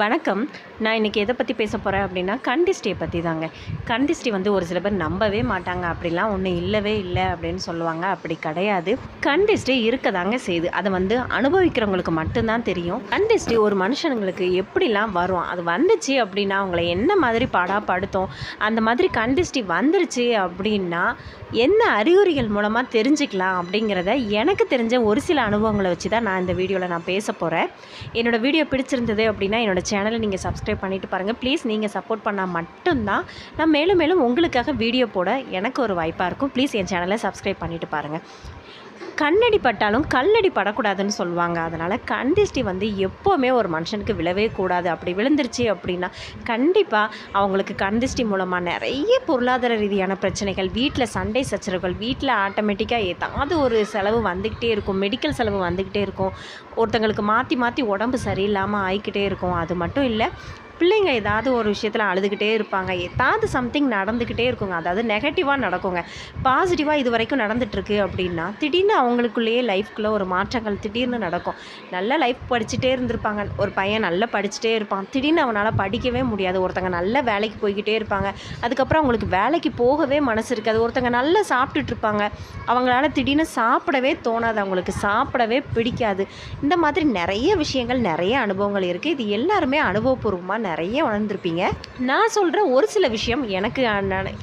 வணக்கம். நான் இன்றைக்கி எதை பற்றி பேச போகிறேன் அப்படின்னா கண்டிஸ்டியை பற்றி தாங்க. கண்டிஸ்டி வந்து ஒரு சில பேர் நம்பவே மாட்டாங்க. அப்படிலாம் ஒன்றும் இல்லவே இல்லை அப்படின்னு சொல்லுவாங்க. அப்படி கிடையாது. கண்டிஸ்டி இருக்க தாங்க செய்யுது. அதை வந்து அனுபவிக்கிறவங்களுக்கு மட்டும்தான் தெரியும். கண்டிஸ்டி ஒரு மனுஷனுங்களுக்கு எப்படிலாம் வரும்? அது வந்துச்சு அப்படின்னா அவங்கள என்ன மாதிரி பாடாப்படுத்தும்? அந்த மாதிரி கண்டிஸ்டி வந்துருச்சு அப்படின்னா என்ன அறிகுறிகள் மூலமாக தெரிஞ்சுக்கலாம் அப்படிங்கிறத எனக்கு தெரிஞ்ச ஒரு சில அனுபவங்களை வச்சு தான் நான் இந்த வீடியோவில் நான் பேச போகிறேன் என்னோடய வீடியோ பிடிச்சிருந்தது அப்படின்னா என்னோட சேனலை நீங்கள் சப்ஸ்கிரைப் பண்ணிட்டு பாருங்கள் ப்ளீஸ் நீங்கள் சப்போர்ட் பண்ணால் மட்டும்தான் நான் மேலும் மேலும் உங்களுக்காக வீடியோ போட எனக்கு ஒரு வாய்ப்பாக இருக்கும். ப்ளீஸ் என் சேனலை சப்ஸ்கிரைப் பண்ணிட்டு பாருங்கள் கண்ணடி பட்டாலும் கல்லடி படக்கூடாதுன்னு சொல்லுவாங்க. அதனால் கண்டிஸ்டி வந்து எப்போவுமே ஒரு மனுஷனுக்கு விழவே கூடாது. அப்படி விழுந்துருச்சு அப்படின்னா கண்டிப்பாக அவங்களுக்கு கண்டிஸ்டி மூலமாக நிறைய பொருளாதார ரீதியான பிரச்சனைகள் வீட்டில் சண்டை சச்சரவுகள் வீட்டில் ஆட்டோமேட்டிக்காக ஏதாவது ஒரு செலவு வந்துக்கிட்டே இருக்கும். மெடிக்கல் செலவு வந்துக்கிட்டே இருக்கும். ஒருத்தங்களுக்கு மாற்றி மாற்றி உடம்பு சரியில்லாமல் ஆகிக்கிட்டே இருக்கும். அது மட்டும் இல்லை பிள்ளைங்க ஏதாவது ஒரு விஷயத்தில் அழுதுகிட்டே இருப்பாங்க. ஏதாவது சம்திங் நடந்துக்கிட்டே இருக்குங்க. அதாவது நெகட்டிவாக நடக்குங்க. பாசிட்டிவாக இது வரைக்கும் நடந்துகிட்ருக்கு அப்படின்னா திடீர்னு அவங்களுக்குள்ளேயே லைஃப்குள்ளே ஒரு மாற்றங்கள் திடீர்னு நடக்கும். நல்ல லைஃப் படிச்சுட்டே இருந்திருப்பாங்க. ஒரு பையன் நல்லா படிச்சுட்டே இருப்பான். திடீர்னு அவனால் படிக்கவே முடியாது. ஒருத்தங்க நல்ல வேலைக்கு போய்கிட்டே இருப்பாங்க. அதுக்கப்புறம் அவங்களுக்கு வேலைக்கு போகவே மனசு இருக்காது. ஒருத்தங்க நல்லா சாப்பிட்டுட்டு இருப்பாங்க. அவங்களால திடீர்னு சாப்பிடவே தோணாது. அவங்களுக்கு சாப்பிடவே பிடிக்காது. இந்த மாதிரி நிறைய விஷயங்கள் நிறைய அனுபவங்கள் இருக்குது இது எல்லாருமே அனுபவபூர்வமாக நிறைய உணர்ந்திருப்பீங்க நான் சொல்கிற ஒரு சில விஷயம் எனக்கு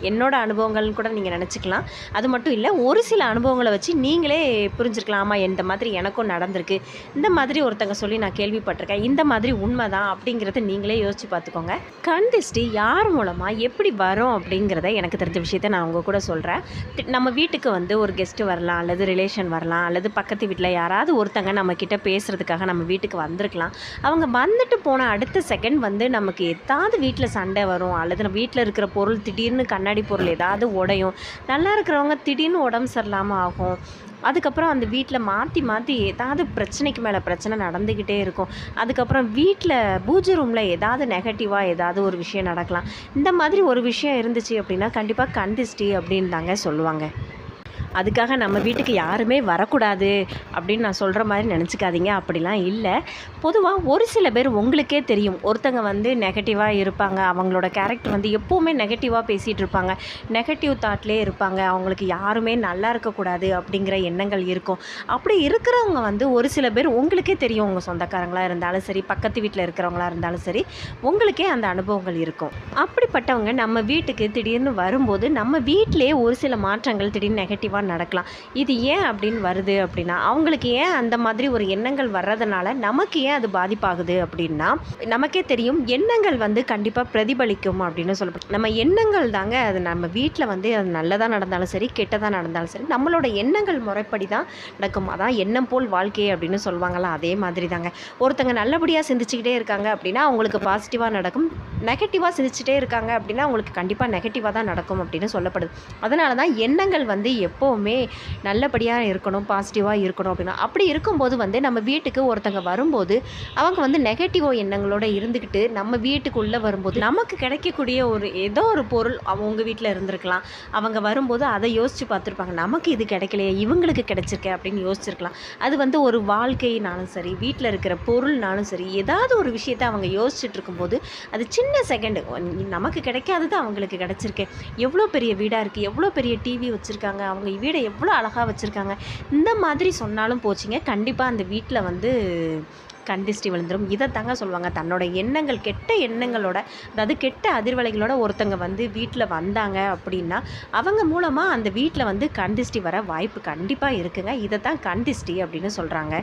என்னோட அனுபவங்கள்னு கூட நீங்கள் நினச்சிக்கலாம். அது மட்டும் இல்லை ஒரு சில அனுபவங்களை வச்சு நீங்களே புரிஞ்சுருக்கலாமா? இந்த மாதிரி எனக்கும் நடந்திருக்கு. இந்த மாதிரி ஒருத்தங்க சொல்லி நான் கேள்விப்பட்டிருக்கேன். இந்த மாதிரி உண்மைதான் அப்படிங்கிறத நீங்களே யோசிச்சு பார்த்துக்கோங்க. கண் திஷ்டி யார் மூலமாக எப்படி வரும் அப்படிங்கிறத எனக்கு தெரிஞ்ச விஷயத்த நான் உங்கள் கூட சொல்கிறேன் நம்ம வீட்டுக்கு வந்து ஒரு கெஸ்ட்டு வரலாம் அல்லது ரிலேஷன் வரலாம் அல்லது பக்கத்து வீட்டில் யாராவது ஒருத்தங்க நம்ம கிட்ட பேசுகிறதுக்காக நம்ம வீட்டுக்கு வந்திருக்கலாம். அவங்க வந்துட்டு போன அடுத்த செகண்ட் வந்து நமக்கு ஏதாவது வீட்டில் சண்டை வரும் அல்லது நம்ம வீட்டில் இருக்கிற பொருள் திடீர்னு கண்ணாடி பொருள் ஏதாவது உடையும் நல்லா இருக்கிறவங்க திடீர்னு உடம்பு சரியில்லாமல் ஆகும். அதுக்கப்புறம் அந்த வீட்டில் மாற்றி மாற்றி ஏதாவது பிரச்சனைக்கு மேலே பிரச்சனை நடந்துக்கிட்டே இருக்கும். அதுக்கப்புறம் வீட்டில் பூஜை ரூமில் ஏதாவது நெகட்டிவாக ஏதாவது ஒரு விஷயம் நடக்கலாம். இந்த மாதிரி ஒரு விஷயம் இருந்துச்சு அப்படின்னா கண்டிப்பாக கண்டிஸ்டி அப்படின்னு தாங்க சொல்லுவாங்க. அதுக்காக நம்ம வீட்டுக்கு யாருமே வரக்கூடாது அப்படின்னு நான் சொல்கிற மாதிரி நினச்சிக்காதீங்க. அப்படிலாம் இல்லை. பொதுவாக ஒரு சில பேர் உங்களுக்கே தெரியும். ஒருத்தங்க வந்து நெகட்டிவாக இருப்பாங்க. அவங்களோட கேரக்டர் வந்து எப்போவுமே நெகட்டிவாக பேசிகிட்டு இருப்பாங்க. நெகட்டிவ் தாட்லேயே இருப்பாங்க. அவங்களுக்கு யாருமே நல்லா இருக்கக்கூடாது அப்படிங்கிற எண்ணங்கள் இருக்கும். அப்படி இருக்கிறவங்க வந்து ஒரு சில பேர் உங்களுக்கே தெரியும். உங்கள் சொந்தக்காரங்களாக இருந்தாலும் சரி பக்கத்து வீட்டில் இருக்கிறவங்களா இருந்தாலும் சரி உங்களுக்கே அந்த அனுபவங்கள் இருக்கும். அப்படிப்பட்டவங்க நம்ம வீட்டுக்கு திடீர்னு வரும்போது நம்ம வீட்டிலே ஒரு சில மாற்றங்கள் திடீர்னு நெகட்டிவாக நடக்கலாம். இது ஏன் அப்படின்னு வருது அப்படின்னா அவங்களுக்கு ஏன் அந்த மாதிரி ஒரு எண்ணங்கள் வர்றதுனால நமக்கு ஏன் அது பாதிப்பாகுது அப்படின்னா நமக்கே தெரியும் எண்ணங்கள் வந்து கண்டிப்பாக பிரதிபலிக்கும் அப்படின்னு சொல்லப்படும். நம்ம எண்ணங்கள் தாங்க அது நம்ம வீட்டில் வந்து அது நல்லதாக நடந்தாலும் சரி கெட்டதாக நடந்தாலும் சரி நம்மளோட எண்ணங்கள் முறைப்படி தான் நடக்கும். அதான் எண்ணம் போல் வாழ்க்கை அப்படின்னு சொல்லுவாங்கள்ல அதே மாதிரி தாங்க. ஒருத்தங்க நல்லபடியாக சிந்திச்சுக்கிட்டே இருக்காங்க அப்படின்னா அவங்களுக்கு பாசிட்டிவாக நடக்கும். நெகட்டிவாக சிந்திச்சுட்டே இருக்காங்க அப்படின்னா அவங்களுக்கு கண்டிப்பாக நெகட்டிவாக தான் நடக்கும் அப்படின்னு சொல்லப்படுது. அதனால தான் எண்ணங்கள் வந்து எப்போவுமே நல்லபடியாக இருக்கணும் பாசிட்டிவாக இருக்கணும் அப்படின்னா அப்படி இருக்கும்போது வந்து நம்ம வீட்டுக்கு ஒருத்தங்க வரும்போது அவங்க வந்து நெகட்டிவோ எண்ணங்களோட இருந்துக்கிட்டு நம்ம வீட்டுக்குள்ளே வரும்போது நமக்கு கிடைக்கக்கூடிய ஒரு ஏதோ ஒரு பொருள் அவங்க வீட்டில் இருந்திருக்கலாம். அவங்க வரும்போது அதை யோசித்து பார்த்துருப்பாங்க நமக்கு இது கிடைக்கலையே இவங்களுக்கு கிடைச்சிருக்கே அப்படின்னு யோசிச்சிருக்கலாம். அது வந்து ஒரு வாழ்க்கைனாலும் சரி வீட்டில் இருக்கிற பொருள்னாலும் சரி ஏதாவது ஒரு விஷயத்தை அவங்க யோசிச்சுட்டு இருக்கும்போது அது சின்ன செகண்டு நமக்கு கிடைக்காதது அவங்களுக்கு கிடைச்சிருக்கு. எவ்வளோ பெரிய வீடாக இருக்குது எவ்வளோ பெரிய டிவி வச்சுருக்காங்க அவங்க வீடை எவ்வளோ அழகாக வச்சுருக்காங்க. இந்த மாதிரி சொன்னாலும் போச்சுங்க. கண்டிப்பாக அந்த வீட்டில் வந்து கண்டிஸ்டி விழுந்துடும் இதை தாங்க சொல்லுவாங்க. தன்னோட எண்ணங்கள் கெட்ட எண்ணங்களோட அதாவது கெட்ட அதிர்வலைகளோட ஒருத்தங்க வந்து வீட்டில் வந்தாங்க அப்படின்னா அவங்க மூலமாக அந்த வீட்டில் வந்து கண்டிஸ்டி வர வாய்ப்பு கண்டிப்பாக இருக்குங்க. இதை தான் கண்டிஸ்டி அப்படின்னு சொல்கிறாங்க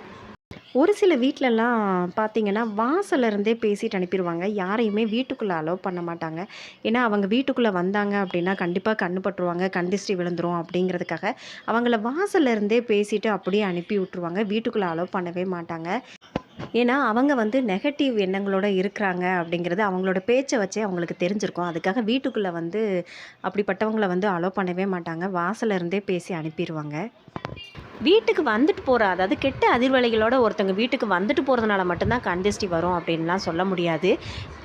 ஒரு சில வீட்டிலலாம் பார்த்தீங்கன்னா வாசல்ல இருந்தே பேசிட்டு அனுப்பிடுவாங்க யாரையுமே வீட்டுக்குள்ளே அலோவ் பண்ண மாட்டாங்க. ஏன்னா அவங்க வீட்டுக்குள்ளே வந்தாங்க அப்படின்னா கண்டிப்பாக கண்ணு பட்டுருவாங்க. கண்டிஸ்டி விழுந்துரும் அப்படிங்கிறதுக்காக அவங்கள வாசல்ல இருந்தே பேசிட்டு அப்படியே அனுப்பி விட்டுருவாங்க. வீட்டுக்குள்ளே அலோவ் பண்ணவே மாட்டாங்க. ஏன்னா அவங்க வந்து நெகட்டிவ் எண்ணங்களோட இருக்கிறாங்க அப்படிங்கிறது அவங்களோட பேச்சை வச்சே அவங்களுக்கு தெரிஞ்சிருக்கும். அதுக்காக வீட்டுக்குள்ளே வந்து அப்படிப்பட்டவங்கள வந்து அலோவ் பண்ணவே மாட்டாங்க. வாசல்ல இருந்தே பேசி அனுப்பிடுவாங்க வீட்டுக்கு வந்துட்டு போகிற அதாவது கெட்ட அதிர்வலைகளோட ஒருத்தங்க வீட்டுக்கு வந்துட்டு போகிறதுனால மட்டும்தான் கண்டிஸ்டி வரும் அப்படின்லாம் சொல்ல முடியாது.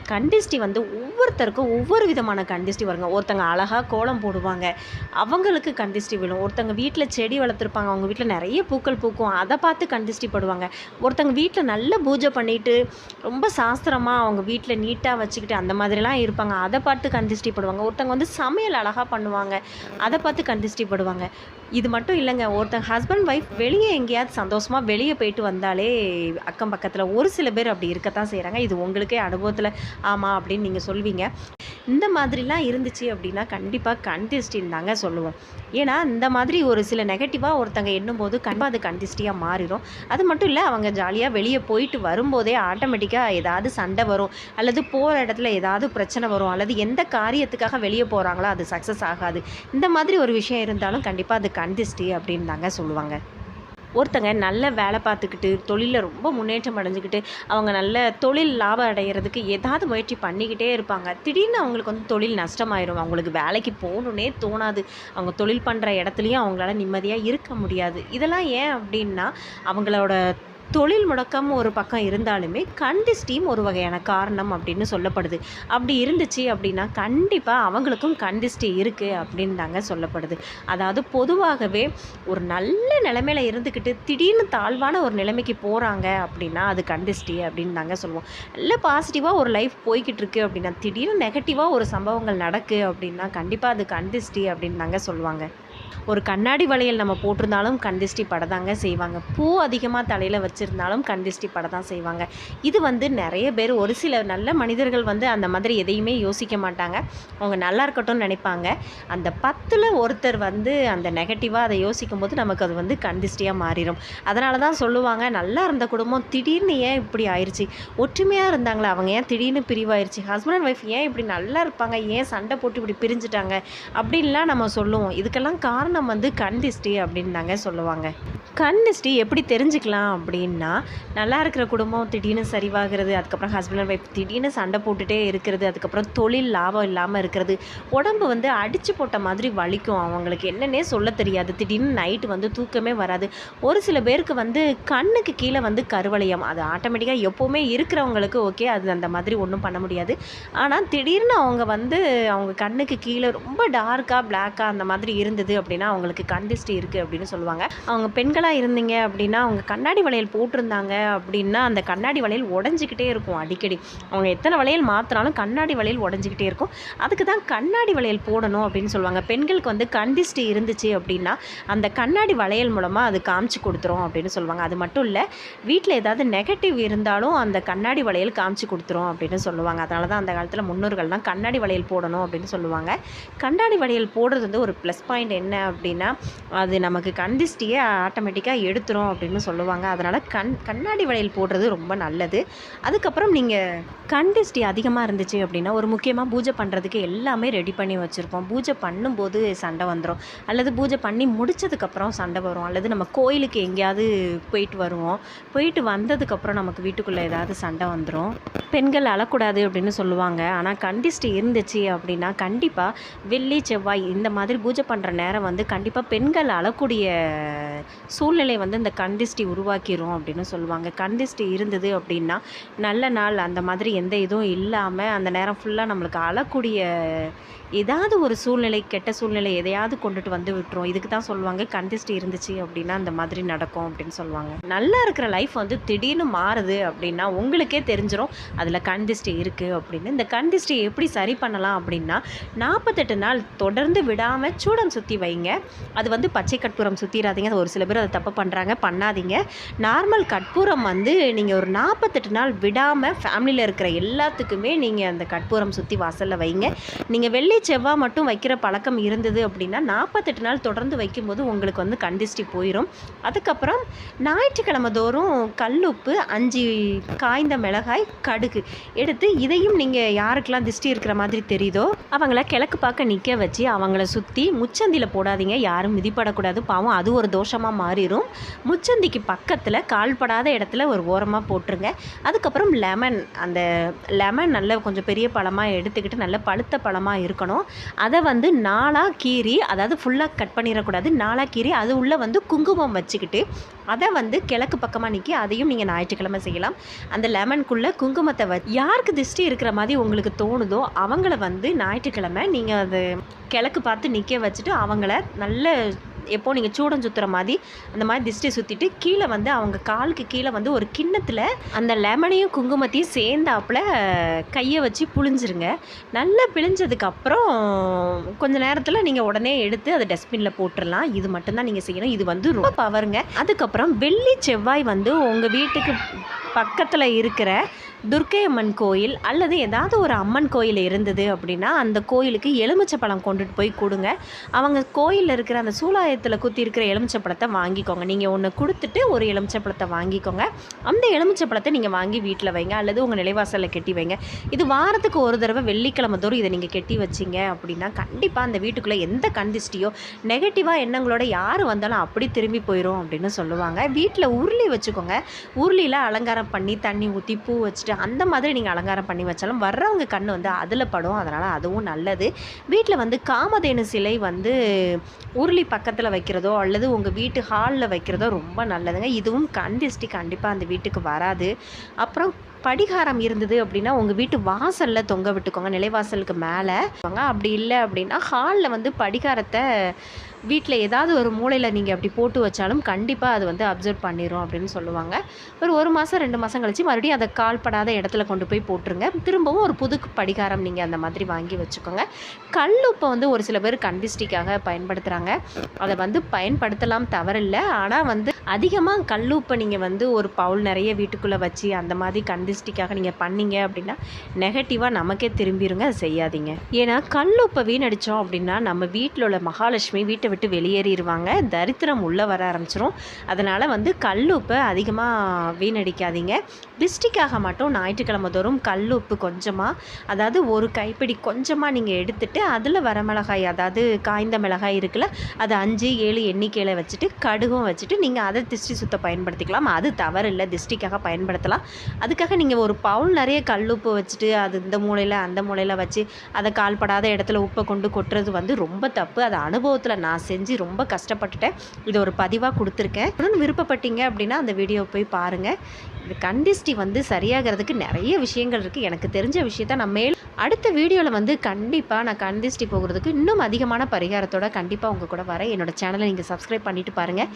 கண்டிஸ்டி வந்து ஒவ்வொருத்தருக்கும் ஒவ்வொரு விதமான கண்டிஸ்டி வருங்க. ஒருத்தங்க அழகாக கோலம் போடுவாங்க அவங்களுக்கு கண்டிஸ்டி விழும். ஒருத்தங்க வீட்டில் செடி வளர்த்துருப்பாங்க அவங்க வீட்டில் நிறைய பூக்கள் பூக்கும் அதை பார்த்து கண்டிஸ்டி படுவாங்க. ஒருத்தங்க வீட்டில் நல்ல பூஜை பண்ணிட்டு ரொம்ப சாஸ்திரமாக அவங்க வீட்டில் நீட்டாக வச்சுக்கிட்டு அந்த மாதிரிலாம் இருப்பாங்க அதை பார்த்து கண்டிஸ்டி படுவாங்க. ஒருத்தங்க வந்து சமையல் அழகாக பண்ணுவாங்க அதை பார்த்து கண்டிஸ்டி படுவாங்க. இது மட்டும் இல்லைங்க ஒருத்தங்க ஹஸ்பண்ட் ஒய்ஃப் வெளியே எங்கேயாவது சந்தோஷமாக வெளியே போயிட்டு வந்தாலே அக்கம் பக்கத்தில் ஒரு சில பேர் அப்படி இருக்கத்தான் செய்கிறாங்க இது உங்களுக்கே அனுபவத்தில் ஆமாம் அப்படின்னு நீங்கள் சொல்வீங்க. இந்த மாதிரிலாம் இருந்துச்சு அப்படின்னா கண்டிப்பாக கண்டிஸ்டின்னு தாங்க சொல்லுவோம். ஏன்னா இந்த மாதிரி ஒரு சில நெகட்டிவாக ஒருத்தங்க எண்ணும்போது கண்டிப்பாக அது கண்டிஸ்டியாக மாறிடும் அது மட்டும் இல்லை அவங்க ஜாலியாக வெளியே போயிட்டு வரும்போதே ஆட்டோமேட்டிக்காக ஏதாவது சண்டை வரும் அல்லது போகிற இடத்துல ஏதாவது பிரச்சனை வரும் அல்லது எந்த காரியத்துக்காக வெளியே போகிறாங்களோ அது சக்ஸஸ் ஆகாது. இந்த மாதிரி ஒரு விஷயம் இருந்தாலும் கண்டிப்பாக அது கண்டிஸ்டி அப்படின்னு தாங்க சொல்லுவாங்க. ஒருத்தங்க நல்ல வேலை பார்த்துக்கிட்டு தொழிலில் ரொம்ப முன்னேற்றம் அடைஞ்சிக்கிட்டு அவங்க நல்ல தொழில் லாபம் அடைகிறதுக்கு ஏதாவது முயற்சி பண்ணிக்கிட்டே இருப்பாங்க. திடீர்னு அவங்களுக்கு வந்து தொழில் நஷ்டமாயிரும். அவங்களுக்கு வேலைக்கு போகணுன்னே தோணாது. அவங்க தொழில் பண்ணுற இடத்துலையும் அவங்களால நிம்மதியாக இருக்க முடியாது. இதெல்லாம் ஏன் அப்படின்னா அவங்களோட தொழில் முடக்கம் ஒரு பக்கம் இருந்தாலுமே கண்டிஸ்டியும் ஒரு வகையான காரணம் அப்படின்னு சொல்லப்படுது. அப்படி இருந்துச்சு அப்படின்னா கண்டிப்பாக அவங்களுக்கும் கண்டிஸ்டி இருக்குது அப்படின்னு தாங்க சொல்லப்படுது. அதாவது பொதுவாகவே ஒரு நல்ல நிலைமையில் இருந்துக்கிட்டு திடீர்னு தாழ்வான ஒரு நிலைமைக்கு போகிறாங்க அப்படின்னா அது கண்டிஸ்டி அப்படின்னு தாங்க சொல்லுவோம். நல்ல பாசிட்டிவாக ஒரு லைஃப் போய்கிட்டு இருக்கு அப்படின்னா திடீர்னு நெகட்டிவாக ஒரு சம்பவங்கள் நடக்கு அப்படின்னா கண்டிப்பாக அது கண்டிஸ்டி அப்படின்னு தாங்க சொல்லுவாங்க. ஒரு கண்ணாடி வளையல் நம்ம போட்டிருந்தாலும் கண்டிஷ்டி பட தாங்க செய்வாங்க. பூ அதிகமாக தலையில் வச்சுருந்தாலும் கண்திஷ்டி பட தான் செய்வாங்க. இது வந்து நிறைய பேர் ஒரு சில நல்ல மனிதர்கள் வந்து அந்த மாதிரி எதையுமே யோசிக்க மாட்டாங்க. அவங்க நல்லா இருக்கட்டும்னு நினைப்பாங்க. அந்த பத்தில் ஒருத்தர் வந்து அந்த நெகட்டிவாக அதை யோசிக்கும் போது நமக்கு அது வந்து கண்திஷ்டியாக மாறிடும் அதனால தான் சொல்லுவாங்க நல்லா இருந்த குடும்பம் திடீர்னு ஏன் இப்படி ஆயிடுச்சு ஒற்றுமையாக இருந்தாங்களே? அவங்க ஏன் திடீர்னு பிரிவாயிருச்சு? ஹஸ்பண்ட் அண்ட் ஒய்ஃப் ஏன் இப்படி நல்லா இருப்பாங்க? ஏன் சண்டை போட்டு இப்படி பிரிஞ்சுட்டாங்க? அப்படின்லாம் நம்ம சொல்லுவோம். இதுக்கெல்லாம் காரணம் காரணம் வந்து கண் அப்படின்னு தாங்க சொல்லுவாங்க. கண் திஷ்டி எப்படி தெரிஞ்சுக்கலாம் அப்படின்னா நல்லா இருக்கிற குடும்பம் திடீர்னு சரிவாகிறது அதுக்கப்புறம் ஹஸ்பண்ட் அண்ட் ஒய்ஃப் திடீர்னு சண்டை போட்டுகிட்டே இருக்கிறது அதுக்கப்புறம் தொழில் லாபம் இல்லாமல் இருக்கிறது உடம்பு வந்து அடித்து போட்ட மாதிரி வலிக்கும் அவங்களுக்கு. என்னன்னே சொல்ல தெரியாது. திடீர்னு நைட்டு வந்து தூக்கமே வராது. ஒரு சில பேருக்கு வந்து கண்ணுக்கு கீழே வந்து கருவளையம். அது ஆட்டோமேட்டிக்காக எப்போவுமே இருக்கிறவங்களுக்கு ஓகே அது அந்த மாதிரி ஒன்றும் பண்ண முடியாது. ஆனால் திடீர்னு அவங்க வந்து அவங்க கண்ணுக்கு கீழே ரொம்ப டார்க்காக பிளாக்காக அந்த மாதிரி இருந்தது அப்படின்னா அவங்களுக்கு கண்டிஸ்டி இருக்குது அப்படின்னு சொல்லுவாங்க. அவங்க பெண்களாக இருந்தீங்க அப்படின்னா அவங்க கண்ணாடி வளையல் போட்டிருந்தாங்க அப்படின்னா அந்த கண்ணாடி வளையல் உடஞ்சிக்கிட்டே இருக்கும் அடிக்கடி. அவங்க எத்தனை வளையல் மாற்றினாலும் கண்ணாடி வளையல் உடஞ்சிக்கிட்டே இருக்கும். அதுக்கு தான் கண்ணாடி வளையல் போடணும் அப்படின்னு சொல்லுவாங்க. பெண்களுக்கு வந்து கண்டிஸ்டி இருந்துச்சு அப்படின்னா அந்த கண்ணாடி வளையல் மூலமாக அது காமிச்சு கொடுத்துரும் அப்படின்னு சொல்லுவாங்க. அது மட்டும் இல்லை வீட்டில் ஏதாவது நெகட்டிவ் இருந்தாலும் அந்த கண்ணாடி வளையல் காமிச்சு கொடுத்துரும் அப்படின்னு சொல்லுவாங்க. அதனால தான் அந்த காலத்தில் முன்னோர்கள்லாம் கண்ணாடி வளையல் போடணும் அப்படின்னு சொல்லுவாங்க. கண்ணாடி வளையல் போடுறது வந்து ஒரு ப்ளஸ் பாயிண்ட் என்ன என்ன அப்படின்னா அது நமக்கு கண்டிஸ்டியை ஆட்டோமேட்டிக்காக எடுத்துரும் அப்படின்னு சொல்லுவாங்க. அதனால் கண் கண்ணாடி வளையல் போடுறது ரொம்ப நல்லது. அதுக்கப்புறம் நீங்கள் கண்டிஸ்டி அதிகமாக இருந்துச்சு அப்படின்னா ஒரு முக்கியமாக பூஜை பண்ணுறதுக்கு எல்லாமே ரெடி பண்ணி வச்சுருப்போம். பூஜை பண்ணும்போது சண்டை வந்துடும் அல்லது பூஜை பண்ணி முடிச்சதுக்கப்புறம் சண்டை வரும். அல்லது நம்ம கோயிலுக்கு எங்கேயாவது போயிட்டு வருவோம். போயிட்டு வந்ததுக்கப்புறம் நமக்கு வீட்டுக்குள்ளே ஏதாவது சண்டை வந்துடும் பெண்கள் அழக்கூடாது அப்படின்னு சொல்லுவாங்க. ஆனால் கண்டிஸ்டி இருந்துச்சு அப்படின்னா கண்டிப்பாக வெள்ளி செவ்வாய் இந்த மாதிரி பூஜை பண்ணுற நேரம் வந்து கண்டிப்பாக பெண்கள் அழக்கூடிய சூழ்நிலை வந்து இந்த கண்டிஷ்டி உருவாக்கிரும் அப்படின்னு சொல்லுவாங்க. கண்டிஷ்டி இருந்தது அப்படின்னா நல்ல நாள் அந்த மாதிரி எந்த இதுவும் இல்லாமல் அந்த நேரம் ஃபுல்லாக நம்மளுக்கு அழக்கூடிய ஏதாவது ஒரு சூழ்நிலை கெட்ட சூழ்நிலை எதையாவது கொண்டுட்டு வந்து விட்டுரும். இதுக்கு தான் சொல்லுவாங்க கண்டிஸ்டி இருந்துச்சு அப்படின்னா அந்த மாதிரி நடக்கும் அப்படின்னு சொல்லுவாங்க. நல்லா இருக்கிற லைஃப் வந்து திடீர்னு மாறுது அப்படின்னா உங்களுக்கே தெரிஞ்சிடும் அதில் கண்டிஸ்டி இருக்குது அப்படின்னு. இந்த கண்டிஸ்டி எப்படி சரி பண்ணலாம் அப்படின்னா நாற்பத்தெட்டு நாள் தொடர்ந்து விடாமல் சூடம் சுற்றி வைங்க அது வந்து பச்சை கற்பூரம் சுற்றிடாதீங்க அது ஒரு சில பேர் அதை தப்பு பண்ணுறாங்க பண்ணாதீங்க. நார்மல் கற்பூரம் வந்து நீங்கள் ஒரு நாற்பத்தெட்டு நாள் விடாமல் ஃபேமிலியில் இருக்கிற எல்லாத்துக்குமே நீங்கள் அந்த கற்பூரம் சுற்றி வாசலில் வைங்க. நீங்கள் வெள்ளி செவ்வாய் மட்டும் வைக்கிற பழக்கம் இருந்தது அப்படின்னா நாற்பத்தெட்டு நாள் தொடர்ந்து வைக்கும்போது உங்களுக்கு வந்து கண்டிஸ்டி போயிடும் அதுக்கப்புறம் ஞாயிற்றுக்கிழமை தோறும் கல்லுப்பு அஞ்சு காய்ந்த மிளகாய் கடுகு எடுத்து இதையும் நீங்கள் யாருக்கெல்லாம் திஷ்டி இருக்கிற மாதிரி தெரியுதோ அவங்கள கிழக்கு பார்க்க நிற்க வச்சு அவங்கள சுற்றி முச்சந்தியில் போடாதீங்க யாரும் மிதிப்படக்கூடாது. பாவம் அது ஒரு தோஷமாக மாறிடும் முச்சந்திக்கு பக்கத்தில் கால்படாத இடத்துல ஒரு ஓரமாக போட்டுருங்க. அதுக்கப்புறம் லெமன் அந்த லெமன் நல்ல கொஞ்சம் பெரிய பழமாக எடுத்துக்கிட்டு நல்ல பழுத்த பழமாக இருக்கணும். அதை வந்து நாளாக கீறி அதாவது ஃபுல்லாக கட் பண்ணிடக்கூடாது. நாளாக கீறி அது உள்ளே வந்து குங்குமம் வச்சுக்கிட்டு அதை வந்து கிழக்கு பக்கமாக நிற்கி அதையும் நீங்கள் ஞாயிற்றுக்கிழமை செய்யலாம். அந்த லெமனுக்குள்ளே குங்குமத்தை வ யாருக்கு திருஷ்டி இருக்கிற மாதிரி உங்களுக்கு தோணுதோ அவங்கள வந்து ஞாயிற்றுக்கிழமை நீங்கள் அது கிழக்கு பார்த்து நிற்க வச்சுட்டு அவங்கள நல்ல எப்போ நீங்கள் சூடம் சுற்றுற மாதிரி அந்த மாதிரி திஷ்டி சுற்றிட்டு கீழே வந்து அவங்க காலுக்கு கீழே வந்து ஒரு கிண்ணத்தில் அந்த லெமனையும் குங்குமத்தையும் சேர்ந்தாப்புல கையை வச்சு புழிஞ்சிருங்க. நல்லா பிழிஞ்சதுக்கப்புறம் கொஞ்ச நேரத்தில் நீங்கள் உடனே எடுத்து அதை டஸ்ட்பினில் போட்டுடலாம் இது மட்டும்தான் நீங்கள் செய்யணும். இது வந்து ரொம்ப பவருங்க அதுக்கப்புறம் வெள்ளி செவ்வாய் வந்து உங்கள் வீட்டுக்கு பக்கத்தில் இருக்கிற துர்க்கை அம்மன் கோயில் அல்லது ஏதாவது ஒரு அம்மன் கோயில் இருந்தது அப்படின்னா அந்த கோயிலுக்கு எலுமிச்சப்பழம் கொண்டுட்டு போய் கொடுங்க. அவங்க கோயிலில் இருக்கிற அந்த சூலாயத்தில் குத்தி இருக்கிற எலுமிச்சை பழத்தை வாங்கிக்கோங்க. நீங்கள் ஒன்று கொடுத்துட்டு ஒரு எலுமிச்சப்பழத்தை வாங்கிக்கோங்க. அந்த எலுமிச்சை பழத்தை நீங்கள் வாங்கி வீட்டில் வைங்க அல்லது உங்கள் நிலைவாசலில் கெட்டி வைங்க. இது வாரத்துக்கு ஒரு தடவை வெள்ளிக்கிழமை தோறும் இதை நீங்கள் கெட்டி வச்சிங்க அப்படின்னா கண்டிப்பாக அந்த வீட்டுக்குள்ளே எந்த கண்டிஸ்டியோ நெகட்டிவாக எண்ணங்களோட யார் வந்தாலும் அப்படி திரும்பி போயிடும் அப்படின்னு சொல்லுவாங்க. வீட்டில் உருளி வச்சுக்கோங்க. உருளியில் அலங்காரம் பண்ணி தண்ணி ஊற்றி பூ வச்சுட்டு அந்த மாதிரி நீங்கள் அலங்காரம் பண்ணி வச்சாலும் வர்றவங்க கண் வந்து அதில் படும். அதனால் அதுவும் நல்லது. வீட்டில் வந்து காமதேனு சிலை வந்து உருளி பக்கத்தில் வைக்கிறதோ அல்லது உங்கள் வீட்டு ஹாலில் வைக்கிறதோ ரொம்ப நல்லதுங்க. இதுவும் கண்டிஸ்டி கண்டிப்பாக அந்த வீட்டுக்கு வராது. அப்புறம் படிகாரம் இருந்தது அப்படின்னா உங்கள் வீட்டு வாசலில் தொங்க விட்டுக்கோங்க. நிலைவாசலுக்கு மேலே. அப்படி இல்லை அப்படின்னா ஹாலில் வந்து படிகாரத்தை வீட்டில் ஏதாவது ஒரு மூலையில் நீங்கள் அப்படி போட்டு வச்சாலும் கண்டிப்பாக அது வந்து அப்சர்வ் பண்ணிடும் அப்படின்னு சொல்லுவாங்க. ஒரு ஒரு மாதம் ரெண்டு மாதம் கழித்து மறுபடியும் அதை கால்படாத இடத்துல கொண்டு போய் போட்டுருங்க. திரும்பவும் ஒரு புது படிகாரம் நீங்கள் அந்த மாதிரி வாங்கி வச்சுக்கோங்க. கல் உப்பை வந்து ஒரு சில பேர் கண்டிஸ்டிக்காக பயன்படுத்துகிறாங்க அதை வந்து பயன்படுத்தலாம் தவறில்லை. ஆனால் வந்து அதிகமாக கல் உப்பை நீங்கள் வந்து ஒரு பவுல் நிறைய வீட்டுக்குள்ளே வச்சு அந்த மாதிரி கண்டிஸ்டிக்காக நீங்கள் பண்ணீங்க அப்படின்னா நெகட்டிவாக நமக்கே திரும்பிடுங்க அதை செய்யாதீங்க. ஏன்னா கல்லுப்பை வீணடித்தோம் அப்படின்னா நம்ம வீட்டில் உள்ள மகாலட்சுமி வீட்டை விட்டு வெளியேறிடுவாங்க தரித்திரம் உள்ளே வர ஆரம்பிச்சிரும். அதனால் வந்து கல் உப்பை அதிகமாக வீணடிக்காதீங்க. டிஸ்டிக்காக மட்டும் ஞாயிற்றுக்கிழமை தோறும் கல் உப்பு கொஞ்சமாக அதாவது ஒரு கைப்பிடி கொஞ்சமாக நீங்கள் எடுத்துட்டு அதில் வர மிளகாய் அதாவது காய்ந்த மிளகாய் இருக்குல்ல அது அஞ்சு ஏழு எண்ணிக்கையில் வச்சுட்டு கடுகும் வச்சுட்டு நீங்கள் அதை திஷ்டி சுத்த பயன்படுத்திக்கலாம். அது தவறு இல்லை திஷ்டிக்காக பயன்படுத்தலாம். அதுக்காக நீங்கள் ஒரு பவுல் நிறைய கல்லுப்பு வச்சுட்டு அது இந்த மூலையில் அந்த மூலையில் வச்சு அதை கால்படாத இடத்துல உப்பை கொண்டு கொட்டுறது வந்து ரொம்ப தப்பு. அது அனுபவத்தில் நான் செஞ்சு ரொம்ப கஷ்டப்பட்டுட்டேன். இது ஒரு பதிவாக கொடுத்துருக்கேன். இன்னும் விருப்பப்பட்டீங்க அப்படின்னா அந்த வீடியோ போய் பாருங்கள் இந்த கண்டிஸ்டி வந்து சரியாகிறதுக்கு நிறைய விஷயங்கள் இருக்குது எனக்கு தெரிஞ்ச விஷயத்த நான் மேல் அடுத்த வீடியோவில் வந்து கண்டிப்பாக நான் கண்டிஸ்டி போகிறதுக்கு இன்னும் அதிகமான பரிகாரத்தோட கண்டிப்பாக உங்கள் கூட வரேன். என்னோடய சேனலை நீங்கள் சப்ஸ்கிரைப் பண்ணிவிட்டு பாருங்கள்